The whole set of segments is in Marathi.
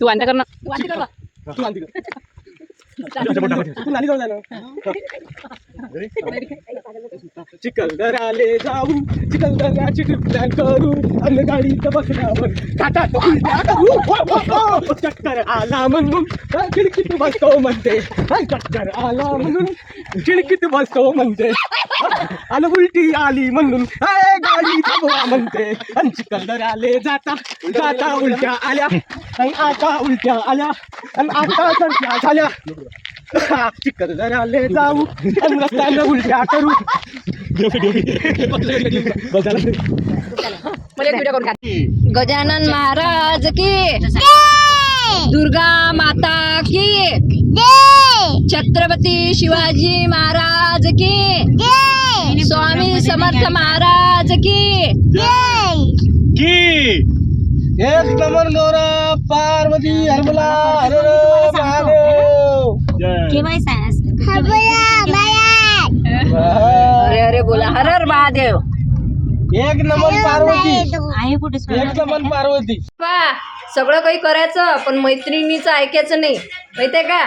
तू वांदा कर ना. तू वांदा कर. तू आली का? तू नाली जाऊन जाणार चिखलदराले जाऊ चिखलदऱ्याची ट्रिप प्लॅन करू अन्न गाडीत बसण्यावर काटात करू चक्कर आला म्हणून चिडकीत खिडकीत बसतो म्हणते चक्कर आला म्हणून खिडकीत बसतो म्हणते आलं उलटी आली म्हणून हाय, गाडी थांबवा म्हणते आणि चिखलदऱ्याले जाता जाता उलट्या आल्या. आणि आता उलट्या आल्या. आणि आता संख्या झाल्या. चिखलदऱ्याले जाऊ. आणि रस्त्यानं उलट्या करू. मला एक व्हिडिओ करून काढ. गजानन महाराज की दुर्गा माता की छत्रपती शिवाजी महाराज की स्वामी समर्थ महाराज की की एक नंबर नवरा पार्वती हरमला हर महादेव. अरे अरे बोला. हर हर महादेव. एक नंबर पार्वती. एक नंबर पार्वती. पा सगळं काही करायचं पण मैत्रिणीचं ऐकायचं नाही. माहितीये का?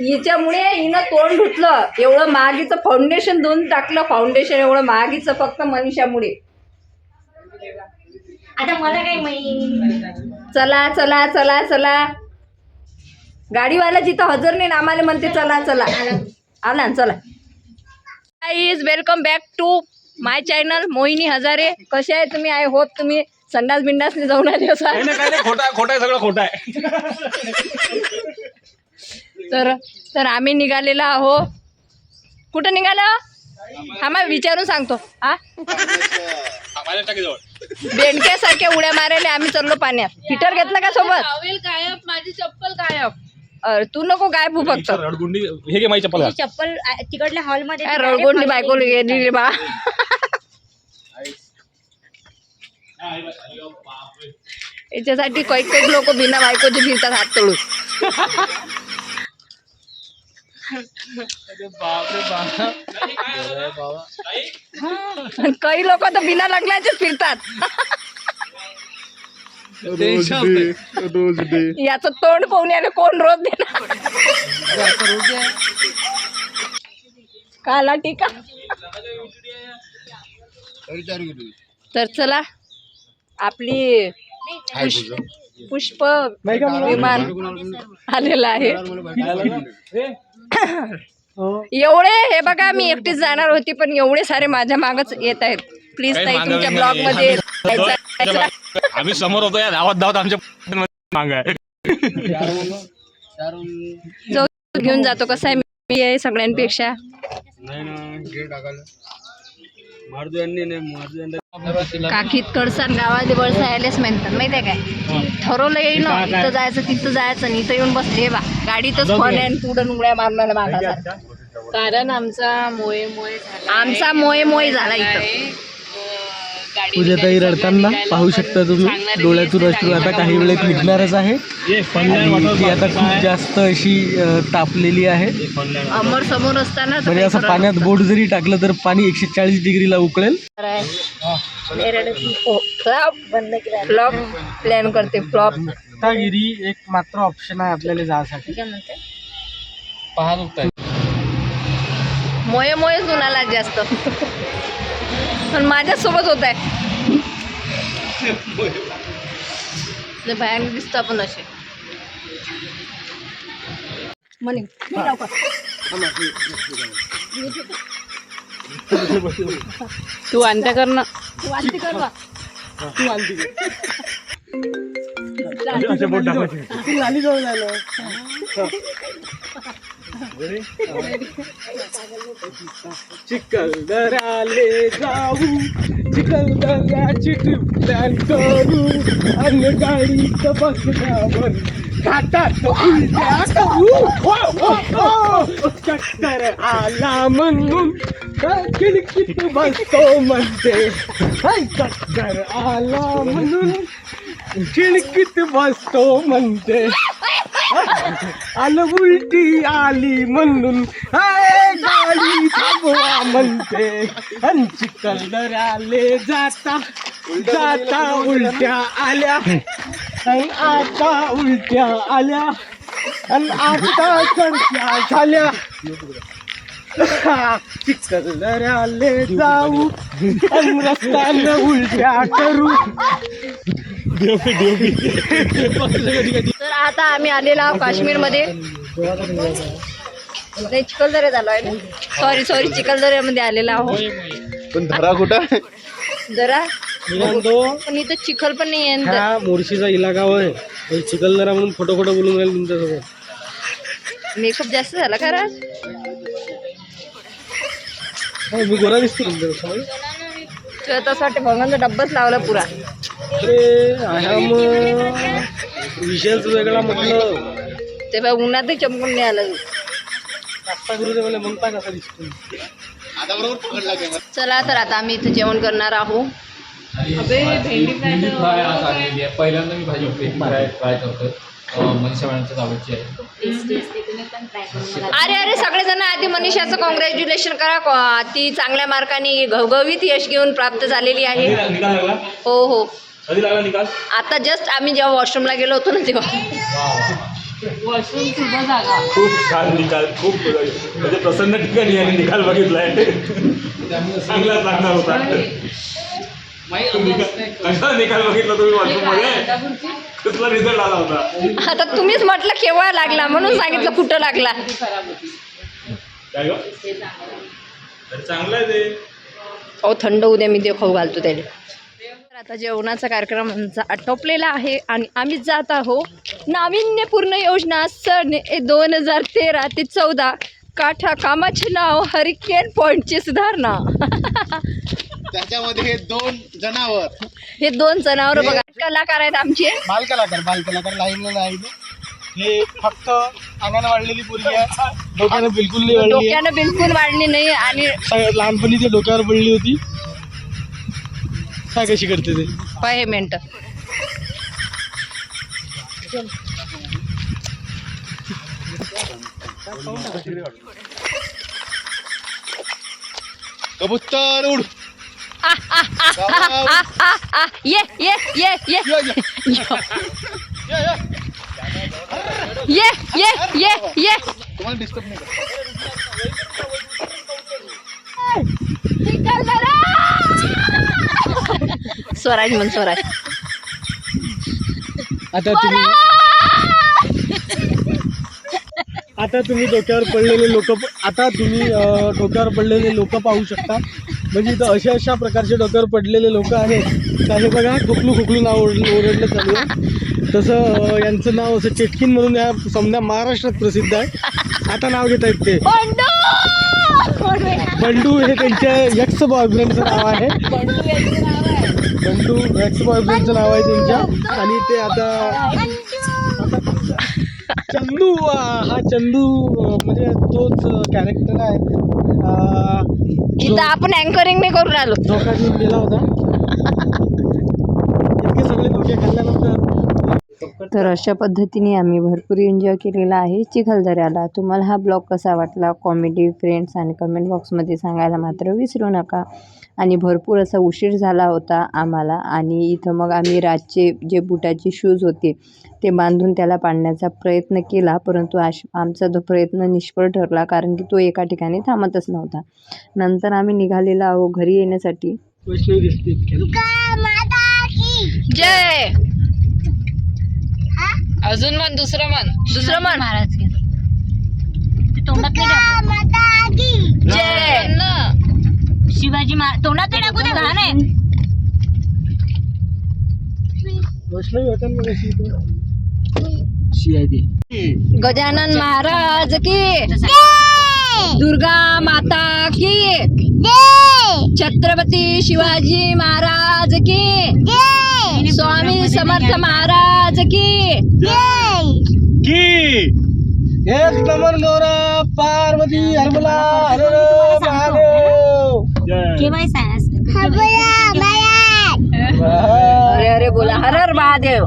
हिच्यामुळे हिनं तोंड धुतलं. एवढं महागीचं फाउंडेशन धुवून टाकलं. फाउंडेशन एवढं महागीचं फक्त मनीषामुळे आता मला काय माहिती? चला चला चला चला. गाडीवाला जिथं हजर नाही ना आम्हाला म्हणते चला चला. आला ना, चला. Is welcome back to my channel Mohini Hajare. कसे आहे तुम्ही? आय होप तुम्ही संडास बिंडासने जाऊन आले असाल. खोटा खोटा आहे सगळं खोटा आहे. तर तर आम्ही निघालेलो आहो कुठं निघालो? हा मग विचारून सांगतो. हा? बेंडक्यासारख्या उड्या मारायला आम्ही चाललो पाण्यात. हिटर घेतलं का सोबत? टॉवेल गायब. माझी चप्पल गायब. अरे, तू नको काय भू फक्त. रडगुंडी हे घे माझी चप्पल. घाल. चप्पल आ, तिकडल्या हॉलमध्ये काय रळगोंडी बायको गेली रे बा. याच्यासाठी काही काही लोक बिना बायकोचे फिरतात हात तळून काही लोक तर बिना लग्नाचेच फिरतात. याचं तोंड पाहून याने कोण रोज देणार? काला टीका. तर चला आपली पुष्प पुष्प विमान आलेलं आहे. एवढे हे बघा मी एकटीच जाणार होती पण एवढे सारे माझ्या मागच येत आहेत. प्लीज ताई तुमच्या ब्लॉगमध्ये आम्ही समोर होतो या धावत धावत आमच्या मांग आहे. जाऊ घेऊन जातो. कसं आहे? मी आहे सगळ्यांपेक्षा. काकीत कडसान गावात वळसा यायलाच म्हणतात. माहितीये काय? ठरवलं येईल ना इथं जायचं तिथं जायचं आणि इथं येऊन बसले. बा गाडीतच फन आहे पुढं उड्या मारणार मागा कारण आमचा मोये मोये झाला आमचा मोये मोये झाला इथं. पूजाताई रडताना पाहू शकता तुम्ही डोळ्यातून अश्रू आता काही वेळेत निघणारच आहे. ती आता खूप जास्त अशी तापलेली आहे. अमर समोर असताना म्हणजे असं पाण्यात बोट जरी टाकलं तर पाणी एकशे चाळीस डिग्रीला उकळेल. फ्लॉप प्लॅन करते फ्लॉप रत्नागिरी एक मात्र ऑप्शन आहे आपल्याला जायसाठी. मोये मोयेच उन्हाला जास्त. पण माझ्यासोबत होत आहे भयानक दिसतं पण असे. म्हणे? तू आणत्या कर ना. तू आणती कर. तू आणती जवळ झालं चिखलदराले जाऊ चिखलदऱ्याची ट्रिप प्लॅन करू. अन्न गाडीचं बसण्यावर घाटात उलट्या करू. हो, हो, हो. चक्कर आला म्हणून खिडकीत बसतो म्हणते. हाय, चक्कर आला म्हणून खिडकीत बसतो म्हणते अन उलटी आली म्हणून गाडी थांबवा म्हणते आणि आले जाता जाता उलट्या आल्या. अन आता उलट्या आल्या. अन आता सरक्या झाल्या. चिखलदऱ्याले जाऊ. अन रस्त्यानं उलट्या करू. तर आता आम्ही आलेलो आहोत काश्मीरमध्ये. नाही चिखलदरे झालो आहे सॉरी सॉरी चिखलदऱ्यामध्ये आलेलो आहोत. पण धरा कुठं? जरा पण इथं चिखल पण नाही आहे हा मोर्शीचा इलाका होय. पण चिखलदरा म्हणून खोटं खोटं बोलून राहील तुमच्यासोबत. मेकअप जास्त झाला खरा. हो, मी गोरा दिसतो तसं वाटतं भंगांचा डब्बाच लावला पुरा. अरे आयाम विषयच वेगळा म्हटलं. ते बघ उन्हातही चमकून नाही आलं. मला म्हणता कसा दिसतो? चला तर आता आम्ही इथं जेवण करणार आहोत. फ्राय आज आलेली आहे. पहिल्यांदा मी भाजी फ्राय ट्राय करतोय. अं, मनीषा मॅडमच्याच आवडची आहे अरे अरे सगळेजण आधी मनीषाचं कॉंग्रॅच्युलेशन करा. को- ती चांगल्या मार्काने घवघवीत यश घेऊन प्राप्त झालेली आहे. निकाल लागला हो हो. कधी लागला निकाल? आता जस्ट आम्ही जेव्हा वॉशरूमला गेलो होतो ना तेव्हा. खूप छान निकाल खूप म्हणजे प्रसन्न ठिकाणी यांनी निकाल बघितलाय. चांगला लागणार होता. निकाल- कसा निकाल बघितला तुम्ही वॉशरूममध्ये? कसला रिझल्ट आला होता? आता तुम्हीच म्हटलं केव्हा लागला म्हणून सांगितलं कुठं लागला. काय गं? तर चांगलं आहे ते. अहो थंड उद्या मी ते खाऊ घालतो त्याला आता जेवणाचा कार्यक्रम आमचा आटोपलेला आहे आणि आम्ही जात आहो नाविन्यपूर्ण योजना ए दोन हजार तेरा ते चौदा. काठा कामाचे नाव हरिकेन पॉईंटची सुधारणा. त्याच्यामध्ये हे दोन जनावर. हे दोन जनावर बघा कलाकार आहेत आमचे. बाल कलाकार बाल कलाकार लाईनला नाही हे फक्त अंगाने वाढलेली मुलगी आहे. डोक्यानं बिलकुल नाही वाढली. आहे. डोक्यानं बिलकुल वाढली नाही आणि लहानपणी ते डोक्यावर पडली होती. काय कशी करते ते? पाय मिनटं कबूतर उड. ये ये ये ये. ये ये. ये ये. तुम्हाला डिस्टर्ब नाही करत. स्वराज म्हण स्वराज. आता तुम्ही आता तुम्ही डोक्यावर पडलेले लोक आता तुम्ही अं, डोक्यावर पडलेले लोक पाहू शकता. म्हणजे इथं अशा अशा प्रकारचे डोक्यावर पडलेले लोक आहेत. तर हे बघा खोकलू खोकलू नाव ओरड ओरडलं चालू आहे. तसं अं, यांचं नाव असं चेटकिन म्हणून या समजा महाराष्ट्रात प्रसिद्ध आहे. आता नाव घेत आहेत ते. बंडू! हे त्यांच्या यक्स बॉयफ्रेंडचं नाव आहे. बंडू यक्स बॉयफ्रेंडचं नाव आहे त्यांच्या. आणि ते आता चंदू हा चंदू म्हणजे तोच कॅरेक्टर आहे. आपण अँकरिंग नाही करून आलो धोका देऊन गेला होता. इतके सगळे धोके खाल्ल्यानंतर तर अशा पद्धतीने आम्ही भरपूर एन्जॉय केलेला आहे. चिखलदऱ्याला. तुम्हाला हा ब्लॉग कसा वाटला? कॉमेडी फ्रेंड्स आणि कमेंट बॉक्समध्ये सांगायला मात्र विसरू नका. आणि भरपूर असा उशीर झाला होता आम्हाला. आणि इथं मग आम्ही रातचे जे बुटाचे शूज होते ते बांधून त्याला पाडण्याचा प्रयत्न केला. परंतु आश आमचा तो प्रयत्न निष्फळ ठरला कारण की तो एका ठिकाणी थांबतच नव्हता. नंतर आम्ही निघालेलो आहो घरी येण्यासाठी. जय! अजून मन दुसरं मन दुसरं म्हण. महाराज तोंडात तोंडात नाही टाकू दे घाण आहे. ती गजानन महाराज की दुर्गा माता की छत्रपती शिवाजी महाराज की स्वामी समर्थ महाराज की की एक नंबर गौरा पार्वती हरमला हर महादेव अरे अरे बोला. हर हर महादेव.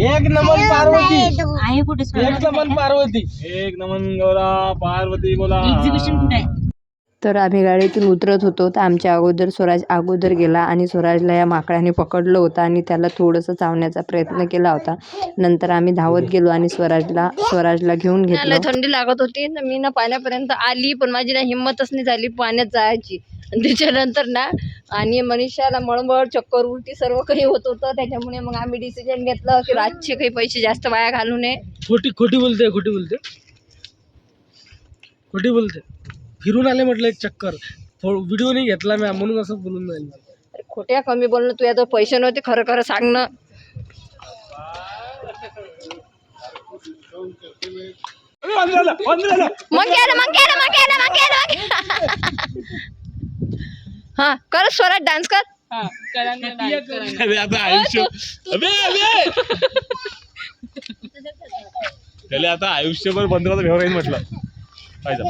एक नंबर पार्वती. आहे कुठे एक नंबर पार्वती. एक नमन गौरा पार्वती बोला. एक्झिबिशन कुठे आहे? तर आम्ही गाडीतून उतरत होतो तर आमच्या अगोदर स्वराज अगोदर गेला आणि स्वराजला या माकडाने पकडलं होतं आणि त्याला थोडंसं चावण्याचा प्रयत्न केला होता. नंतर आम्ही धावत गेलो आणि स्वराजला स्वराजला घेऊन घेतलं. थंडी लागत होती तर मी ना पाण्यापर्यंत आली पण माझी ना हिंमतच नाही झाली पाण्यात जायची. त्याच्यानंतर ना आणि मनीषाला मळमळ चक्कर उलटी सर्व काही होत होतं. त्याच्यामुळे मग आम्ही डिसिजन घेतलं की रातचे काही पैसे जास्त वाया घालू नये. खोटी खोटी बोलते खोटी बोलते. खोटी बोलते. फिरून आले म्हटलं एक चक्कर. व्हिडिओ नाही घेतला मी म्हणून असं बोलून जाईल अरे खोट्या कमी बोलणं तुझ्या तर पैसे नव्हते खरं खरं सांग ना. बंद झालं बंद झालं मग केलं मग हा कर स्वरात डान्स कर. अरे आता आयुष्य. अबे अबे! त्याला आता आयुष्यभर बंद करायचं व्यवहार राहील म्हटलं. पाहिजे.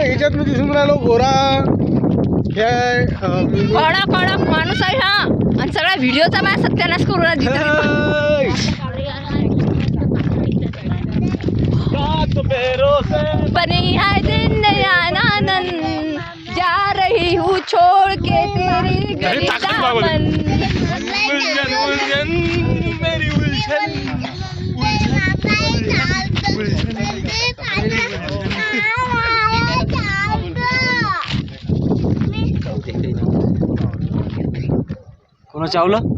ह्याच्यात मी दिसून राहिलो गोरा. हे आहे, अं, मी- कडक कडक माणूस आहे हा. आणि सगळा व्हिडिओचा माझा सत्यानाश करू राहिला तिथे. सात पैरों से बनी है दिन आनंद जा रही हूँ छोड़ के तेरी गली टाकून बाबा. दामन। उलझन उलझन मेरी उलझन। कोणा चावलं?